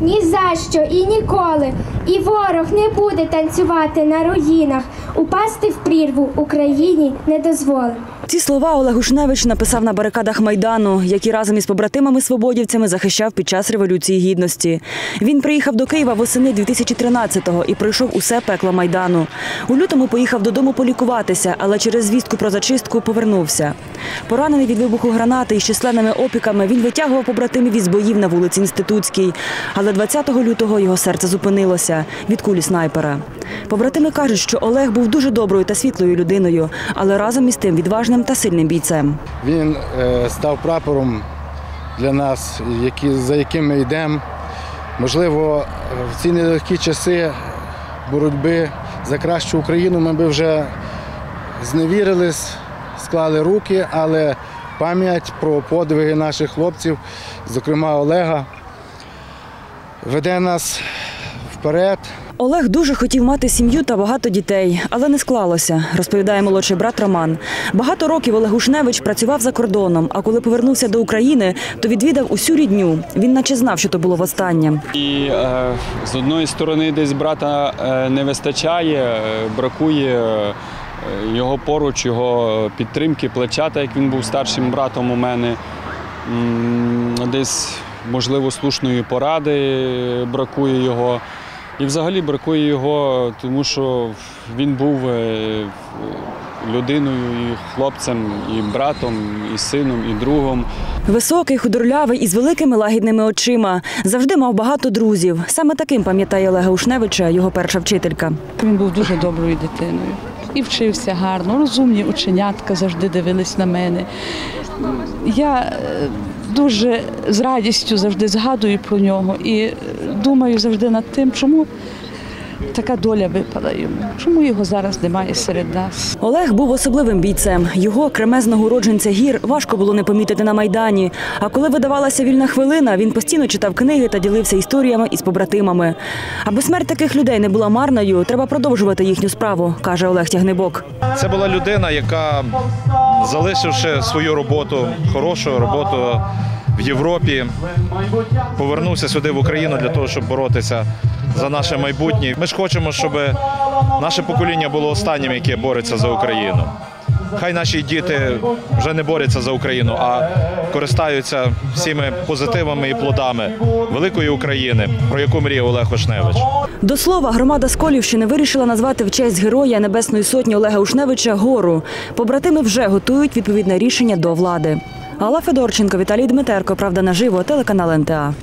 Ні за що і ніколи. І ворог не буде танцювати на руїнах. Упасти в прірву Україні не дозволить. Ці слова Олег Ушневич написав на барикадах Майдану, які разом із побратимами-свободівцями захищав під час Революції Гідності. Він приїхав до Києва восени 2013-го і пройшов усе пекло Майдану. У лютому поїхав додому полікуватися, але через звістку про зачистку повернувся. Поранений від вибуху гранати із численними опіками, він витягував побратимів із боїв на вулиці Інститутській. Але 20 лютого його серце зупинилося від кулі снайпера. Побратими кажуть, що Олег був дуже доброю та світлою людиною, але разом із тим відважним та сильним бійцем. Він е, став прапором для нас, за яким ми йдемо. Можливо, в ці нелегкі часи боротьби за кращу Україну ми би вже зневірились, склали руки, але пам'ять про подвиги наших хлопців, зокрема Олега, веде нас вперед. Олег дуже хотів мати сім'ю та багато дітей, але не склалося, розповідає молодший брат Роман. Багато років Олег Ушневич працював за кордоном, а коли повернувся до України, то відвідав усю рідню. Він наче знав, що то було востаннє. І е, з одної сторони десь брата е, не вистачає, е, бракує е, його поруч, його підтримки, плеча, так як він був старшим братом у мене. Десь, можливо, слушної поради бракує його. І взагалі бракує його, тому що він був е, людиною і хлопцем, і братом, і сином, і другом. Високий, худорлявий із великими лагідними очима. Завжди мав багато друзів. Саме таким пам'ятає Олега Ушневича, його перша вчителька. Він був дуже доброю дитиною і вчився гарно. Розумні ученятка завжди дивились на мене. Я е, дуже з радістю завжди згадую про нього і думаю завжди над тим, чому така доля випала йому, чому його зараз немає серед нас. Олег був особливим бійцем. Його кремезного уродженця гір важко було не помітити на майдані. А коли видавалася вільна хвилина, він постійно читав книги та ділився історіями із побратимами. Аби смерть таких людей не була марною, треба продовжувати їхню справу, каже Олег Тягнебок. Це була людина, яка, залишивши свою роботу, хорошу роботу в Європі, повернувся сюди в Україну для того, щоб боротися за наше майбутнє. Ми ж хочемо, щоб наше покоління було останнім, яке бореться за Україну. Хай наші діти вже не борються за Україну, а користаються всіми позитивами і плодами великої України, про яку мріє Олег Вишневич. До слова, громада Сколівщини вирішила назвати в честь героя Небесної сотні Олега Ушневича гору. Побратими вже готують відповідне рішення до влади. Алла Федорченко, Віталій Дмитерко. Правда наживо. Телеканал НТА.